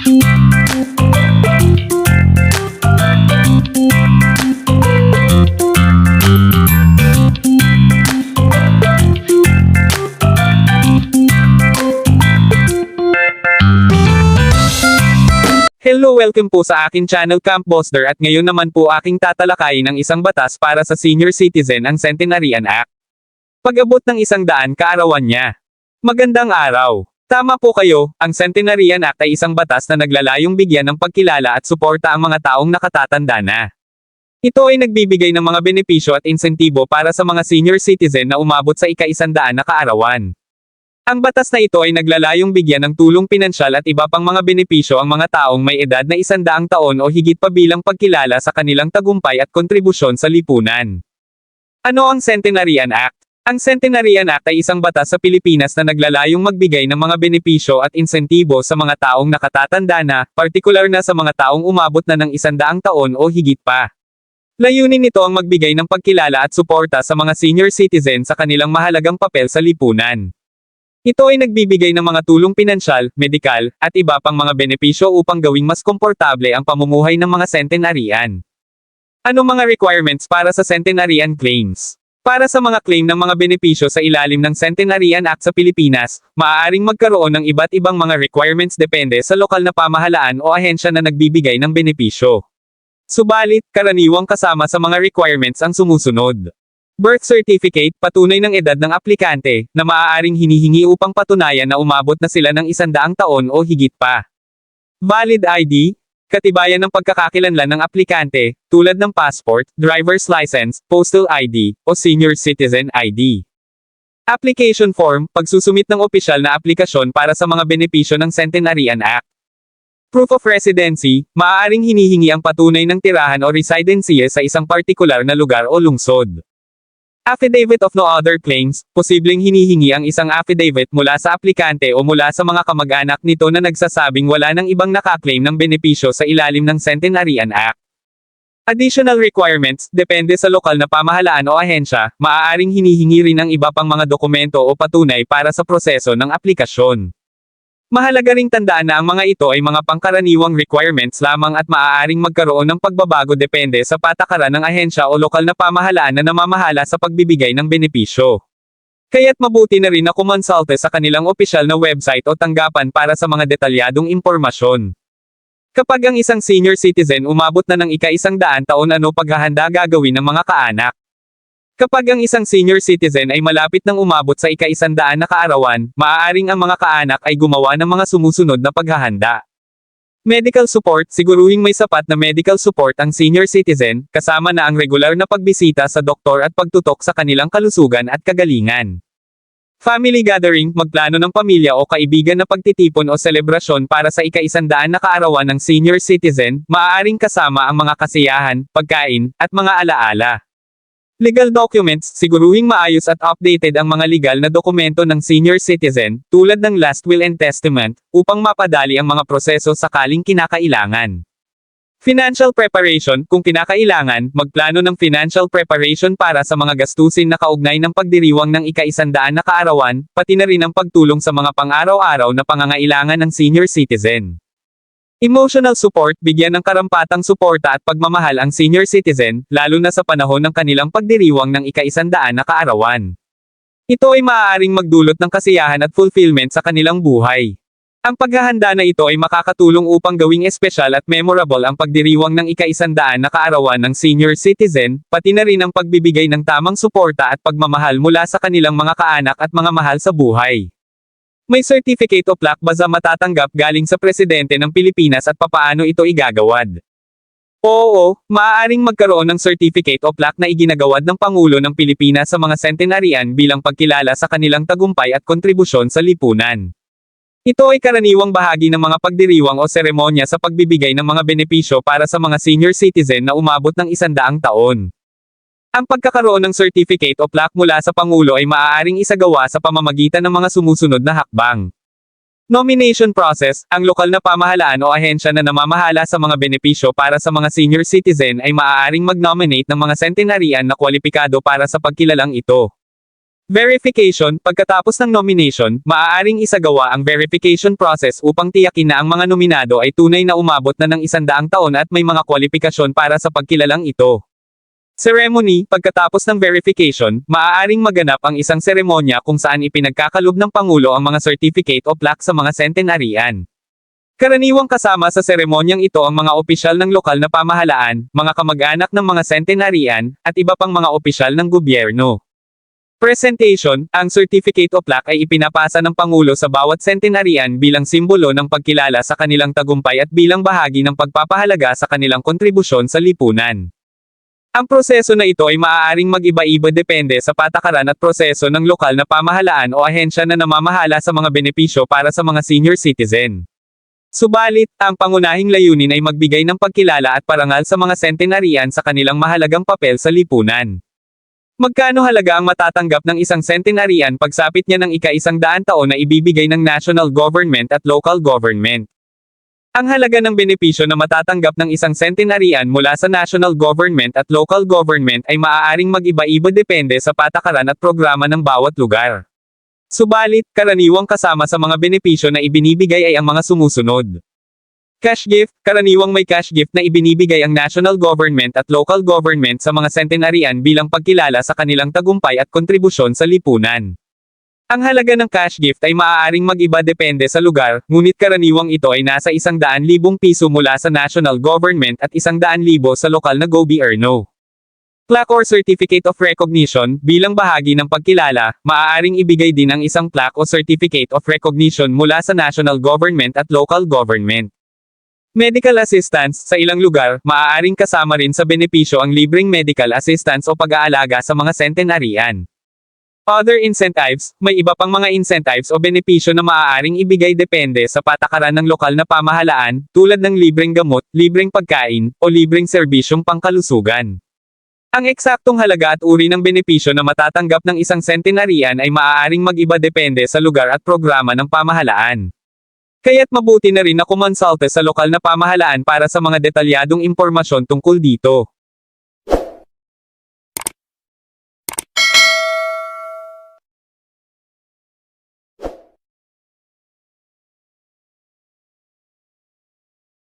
Hello welcome po sa akin channel Camp Boster at ngayon naman po aking tatalakayin ang isang batas para sa senior citizen ang Centenarian Act. Pag-abot ng isang daan kaarawan niya. Magandang araw. Tama po kayo, ang Centenarian Act ay isang batas na naglalayong bigyan ng pagkilala at suporta ang mga taong nakatatanda na. Ito ay nagbibigay ng mga benepisyo at insentibo para sa mga senior citizen na umabot sa ika-isandaan na kaarawan. Ang batas na ito ay naglalayong bigyan ng tulong pinansyal at iba pang mga benepisyo ang mga taong may edad na isandaang taon o higit pa bilang pagkilala sa kanilang tagumpay at kontribusyon sa lipunan. Ano ang Centenarian Act? Ang Centenarian Act ay isang batas sa Pilipinas na naglalayong magbigay ng mga benepisyo at insentibo sa mga taong nakatatanda na, partikular na sa mga taong umabot na ng isandaang taon o higit pa. Layunin nito ang magbigay ng pagkilala at suporta sa mga senior citizen sa kanilang mahalagang papel sa lipunan. Ito ay nagbibigay ng mga tulong pinansyal, medikal, at iba pang mga benepisyo upang gawing mas komportable ang pamumuhay ng mga centenarian. Ano mga requirements para sa centenarian claims? Para sa mga claim ng mga benepisyo sa ilalim ng Centenarian Act sa Pilipinas, maaaring magkaroon ng iba't ibang mga requirements depende sa lokal na pamahalaan o ahensya na nagbibigay ng benepisyo. Subalit, karaniwang kasama sa mga requirements ang sumusunod. Birth certificate, patunay ng edad ng aplikante, na maaaring hinihingi upang patunayan na umabot na sila ng isandaang taon o higit pa. Valid ID, katibayan ng pagkakakilanlan ng aplikante, tulad ng passport, driver's license, postal ID, o senior citizen ID. Application form, pagsusumit ng opisyal na aplikasyon para sa mga benepisyo ng Centenarian Act. Proof of residency, maaaring hinihingi ang patunay ng tirahan o residency sa isang partikular na lugar o lungsod. Affidavit of no other claims, posibleng hinihingi ang isang affidavit mula sa aplikante o mula sa mga kamag-anak nito na nagsasabing wala ng ibang nakaklaim ng benepisyo sa ilalim ng Centenarian Act. Additional requirements, depende sa lokal na pamahalaan o ahensya, maaaring hinihingi rin ng iba pang mga dokumento o patunay para sa proseso ng aplikasyon. Mahalaga ring tandaan na ang mga ito ay mga pangkaraniwang requirements lamang at maaaring magkaroon ng pagbabago depende sa patakaran ng ahensya o lokal na pamahalaan na namamahala sa pagbibigay ng benepisyo. Kaya't mabuti na rin na kumonsulte sa kanilang opisyal na website o tanggapan para sa mga detalyadong impormasyon. Kapag ang isang senior citizen umabot na ng ika-isang daan taon ano paghahanda gagawin ng mga kaanak. Kapag ang isang senior citizen ay malapit ng umabot sa ika-isandaan na kaarawan, maaaring ang mga kaanak ay gumawa ng mga sumusunod na paghahanda. Medical support, siguruhing may sapat na medical support ang senior citizen, kasama na ang regular na pagbisita sa doktor at pagtutok sa kanilang kalusugan at kagalingan. Family gathering, magplano ng pamilya o kaibigan na pagtitipon o selebrasyon para sa ika-isandaan na kaarawan ng senior citizen, maaaring kasama ang mga kasiyahan, pagkain, at mga alaala. Legal documents, siguruhing maayos at updated ang mga legal na dokumento ng senior citizen, tulad ng last will and testament, upang mapadali ang mga proseso sakaling kinakailangan. Financial preparation, kung kinakailangan, magplano ng financial preparation para sa mga gastusin na kaugnay ng pagdiriwang ng ika-isandaan na kaarawan, pati na rin ang pagtulong sa mga pang-araw-araw na pangangailangan ng senior citizen. Emotional support, bigyan ng karampatang suporta at pagmamahal ang senior citizen, lalo na sa panahon ng kanilang pagdiriwang ng ika-isandaan na kaarawan. Ito ay maaaring magdulot ng kasiyahan at fulfillment sa kanilang buhay. Ang paghahanda na ito ay makakatulong upang gawing espesyal at memorable ang pagdiriwang ng ika-isandaan na kaarawan ng senior citizen, pati na rin ang pagbibigay ng tamang suporta at pagmamahal mula sa kanilang mga kaanak at mga mahal sa buhay. May certificate o plaque ba sa matatanggap galing sa presidente ng Pilipinas at papaano ito igagawad? Oo, maaaring magkaroon ng certificate o plaque na iginagawad ng Pangulo ng Pilipinas sa mga centenarian bilang pagkilala sa kanilang tagumpay at kontribusyon sa lipunan. Ito ay karaniwang bahagi ng mga pagdiriwang o seremonya sa pagbibigay ng mga benepisyo para sa mga senior citizen na umabot ng isandaang taon. Ang pagkakaroon ng certificate o plaque mula sa Pangulo ay maaaring isagawa sa pamamagitan ng mga sumusunod na hakbang. Nomination process, ang lokal na pamahalaan o ahensya na namamahala sa mga benepisyo para sa mga senior citizen ay maaaring mag-nominate ng mga centenarian na kwalipikado para sa pagkilalang ito. Verification, pagkatapos ng nomination, maaaring isagawa ang verification process upang tiyakin na ang mga nominado ay tunay na umabot na ng isandaang taon at may mga kwalifikasyon para sa pagkilalang ito. Ceremony, pagkatapos ng verification, maaaring maganap ang isang seremonya kung saan ipinagkakalob ng Pangulo ang mga certificate o plaque sa mga centenarian. Karaniwang kasama sa seremonyang ito ang mga opisyal ng lokal na pamahalaan, mga kamag-anak ng mga centenarian, at iba pang mga opisyal ng gobyerno. Presentation, ang certificate o plaque ay ipinapasa ng Pangulo sa bawat centenarian bilang simbolo ng pagkilala sa kanilang tagumpay at bilang bahagi ng pagpapahalaga sa kanilang kontribusyon sa lipunan. Ang proseso na ito ay maaaring mag-iba-iba depende sa patakaran at proseso ng lokal na pamahalaan o ahensya na namamahala sa mga benepisyo para sa mga senior citizen. Subalit, ang pangunahing layunin ay magbigay ng pagkilala at parangal sa mga centenarian sa kanilang mahalagang papel sa lipunan. Magkano halaga ang matatanggap ng isang centenarian pagsapit niya ng ika-isang daan taon na ibibigay ng national government at local government? Ang halaga ng benepisyo na matatanggap ng isang centenarian mula sa national government at local government ay maaaring mag-iba-iba depende sa patakaran at programa ng bawat lugar. Subalit, karaniwang kasama sa mga benepisyo na ibinibigay ay ang mga sumusunod. Cash gift, karaniwang may cash gift na ibinibigay ang national government at local government sa mga centenarian bilang pagkilala sa kanilang tagumpay at kontribusyon sa lipunan. Ang halaga ng cash gift ay maaaring mag-iba depende sa lugar, ngunit karaniwang ito ay nasa isang daan libong piso mula sa national government at isang daan libo sa lokal na gobyerno. Plaque or Certificate of Recognition, bilang bahagi ng pagkilala, maaaring ibigay din ang isang plaque o Certificate of Recognition mula sa national government at local government. Medical assistance, sa ilang lugar, maaaring kasama rin sa benepisyo ang libreng medical assistance o pag-aalaga sa mga centenarian. Other incentives, may iba pang mga incentives o benepisyo na maaaring ibigay depende sa patakaran ng lokal na pamahalaan, tulad ng libreng gamot, libreng pagkain, o libreng serbisyong pangkalusugan. Ang eksaktong halaga at uri ng benepisyo na matatanggap ng isang centenarian ay maaaring mag-iba depende sa lugar at programa ng pamahalaan. Kaya't mabuti na rin na kumonsulte sa lokal na pamahalaan para sa mga detalyadong impormasyon tungkol dito.